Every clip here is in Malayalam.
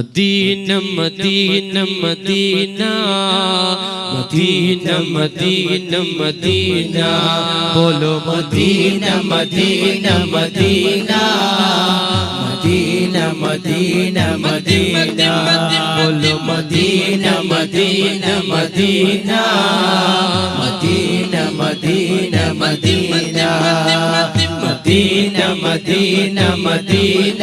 Medina Medina Medina. Medina Medina Medina. ബോലോ Medina Medina Medina. Medina Medina Medina. ബോലോ Medina Medina Medina. Medina Medina Medina. Medina Medina Medina.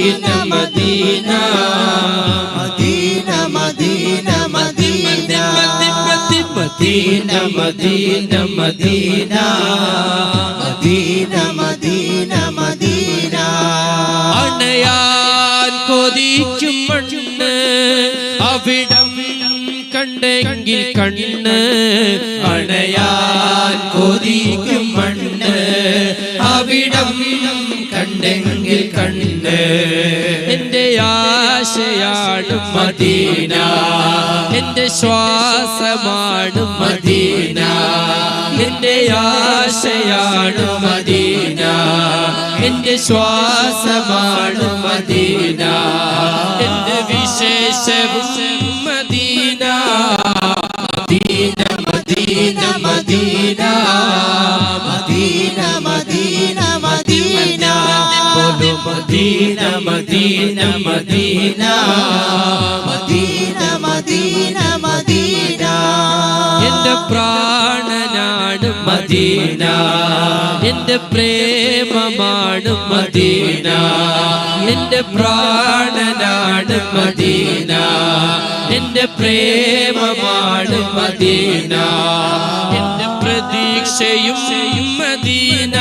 Medina Medina. Medina Medina Medina. Medina Medina Medina. Medina Medina Medina. അണയാൻ കൊതിക്കും മണ്ണ് അവിടം കണ്ടെങ്കിൽ കണ്ണ്. അണയാൻ ആശയാണ് മദീന. എന്റെ ശ്വാസമാണ് മദീന. എന്റെ ആശയാണ് മദീന. എന്റെ ശ്വാസമാണ് മദീന. എന്റെ Medina Medina. Medina Medina Medina. Medina Medina Medina. Medina Medina Medina. എന്റെ പ്രാണനാണ് മദീന. എന്റെ പ്രേമമാണ് മദീന. എന്റെ പ്രാണനാണ് മദീന. എന്റെ പ്രേമമാണ് മദീന. പ്രതീക്ഷയും Medina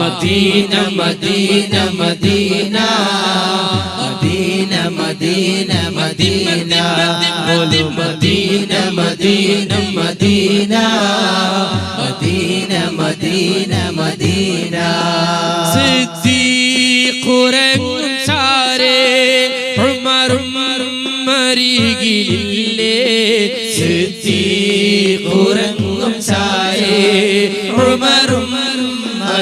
Medina Medina Medina. Medina Medina Medina. ബോലോ Medina Medina Medina. Medina Medina Medina.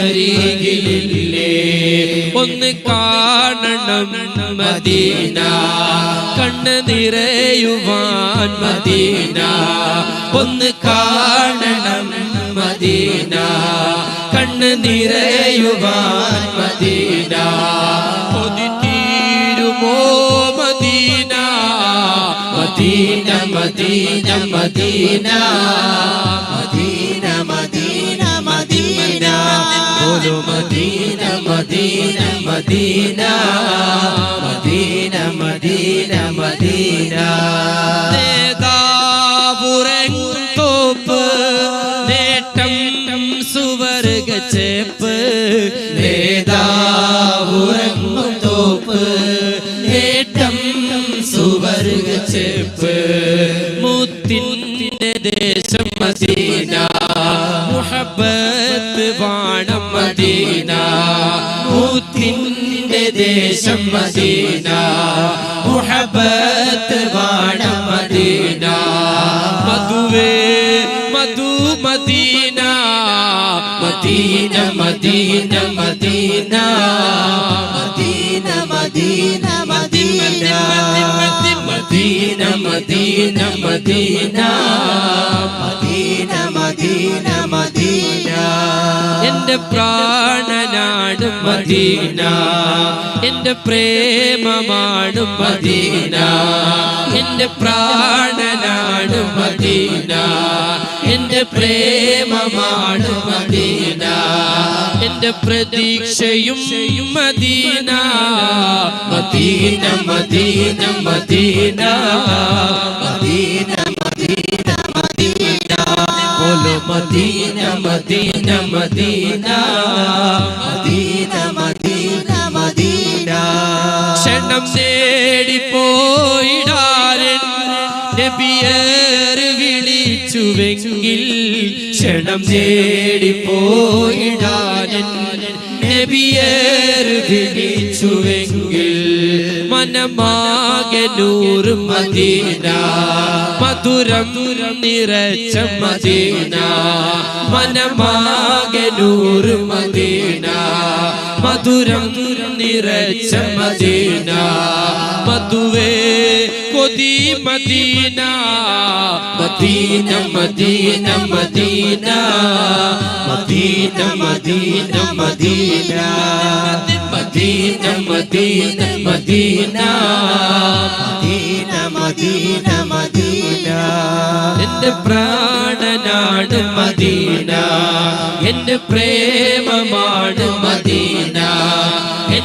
അരികിലില്ലേ ഒന്ന് കാണണം മദീന. കണ്ണ് നിറയുവാൻ മദീന. ഒന്ന് കാണണം മദീന. കണ്ണ് നിറയുവാൻ Medina. Medina Medina? Medina Medina Medina. ബോലോ Medina Medina Medina. Medina Medina Medina. നേതാപുരങ്ങും തോപ്പ് നേട്ടം സുവർഗ ചേപ്പ്. നേതാപുരങ്ങും തോപ്പ് നേട്ടം സുവർഗ ചേപ്പ്. മുത്തിന്റെ ദേശം മുഹബത്ത് വാണം മദീന. മുത്തിന്റെ ദേശം മദീന. മുഹബത്ത് വാണം മദീന. മധുവേ മധു Medina. Medina Medina Medina. Medina Medina. Medina Medina Medina Medina Medina. എന്റെ പ്രാണനാട് മദീന. എന്റെ പ്രേമമാണ് മദീന. എന്റെ പ്രാണനാട് മദീന. എന്റെ പ്രേമമാണ് മദീന. എന്റെ പ്രതീക്ഷയും Medina. Medina Medina Medina. Medina Medina Medina. ബോലോ Medina Medina Medina. നബിയേറ് വിളിച്ചുവെങ്കിൽ മനമാകെ നൂറ് മദീന. മധുരം നിറച്ച മദീന. മനമാകെ നൂറ് മദീന. മധുരം നിറച്ച മദീന. മധുവേ കൊതി Medina. Medina Medina Medina. Medina Medina Medina. Medina Medina Medina. Medina Medina Medina. എന്റെ പ്രാണനാട് മദീന. എന്റെ പ്രേമമാണ് മദീന.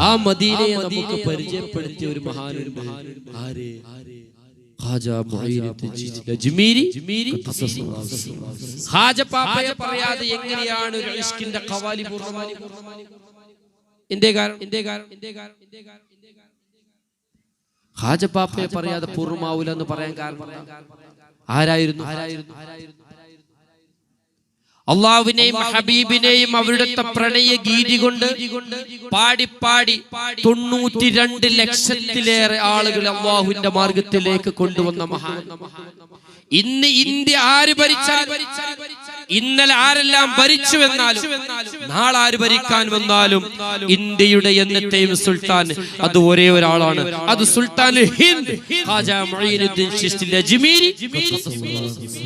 ആ മദീനയെ നമുക്ക് പരിചയപ്പെടുത്തിയ ഒരു മഹാനുണ്ട് ആര്? പറയാതെ എങ്ങനെയാണ് എന്റെ ഹാജപ്പാപ്പയെ പറയാതെ പൂർണമാവൂല എന്ന് പറയാൻ കാരണം ആരായിരുന്നു ആരായിരുന്നു? ആരായിരുന്നു? അള്ളാഹുവിനെയും ഹബീബിനെയും അവരുടെ പ്രണയ ഗീതി കൊണ്ട് പാടി പാടി തൊണ്ണൂറ്റി രണ്ട് ലക്ഷത്തിലേറെ ആളുകൾ അള്ളാഹുവിന്റെ മാർഗത്തിലേക്ക് കൊണ്ടുവന്ന മഹാൻ. ഇന്ന് ഇന്ത്യ ആര് ഭരിച്ചാലും ഇന്നലെ ആരെല്ലാം ഭരിച്ചു എന്നാലും നാളെ ആര് ഭരിക്കാൻ വന്നാലും ഇന്ത്യയുടെ എന്നത്തെയും സുൽത്താൻ അത് ഒരേ ഒരാളാണ്. അത് സുൽത്താൻ ഹിന്ദ്.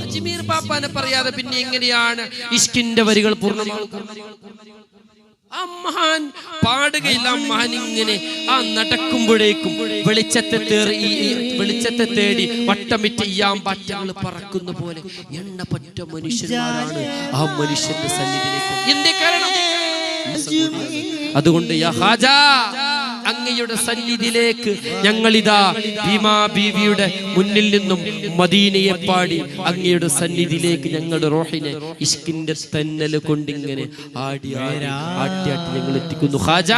അജ്മീർ പാപ്പാനെ പറയാതെ പിന്നെ എങ്ങനെയാണ്? ഇഷ്കിന്റെ വരികൾ പൂർണമാകുന്നത് ആ മഹാൻ പാടുകയില്ല ആ മഹാൻ ഇങ്ങനെ ആ നടക്കുമ്പോഴേക്കും വെളിച്ചത്തെ തേറി വെളിച്ചത്തെ തേടി വട്ടമിറ്റ് ഈയാമ്പാറ്റകൾ പറക്കുന്ന പോലെ എണ്ണപ്പറ്റ മനുഷ്യന്മാരാണ് ആ മനുഷ്യന്റെ സന്നിധിയിലേക്ക്. എന്തേ കാരണം? അതുകൊണ്ട് യാ ഹാജാ. അങ്ങയുടെ സന്നിധിയിലേക്ക് ഞങ്ങളിതാ ഭീമാ ബീവിയുടെ മുന്നിൽ നിന്നും മദീനയെ പാടി അങ്ങയുടെ സന്നിധിയിലേക്ക് ഞങ്ങൾ റോഹിനെ ഇഷ്കിന്റെ തന്നൽ കൊണ്ടിങ്ങനെ ആടി ആടി ആട്ടി ആട്ടി ഞങ്ങൾ എത്തിക്കുന്നു. ഹാജ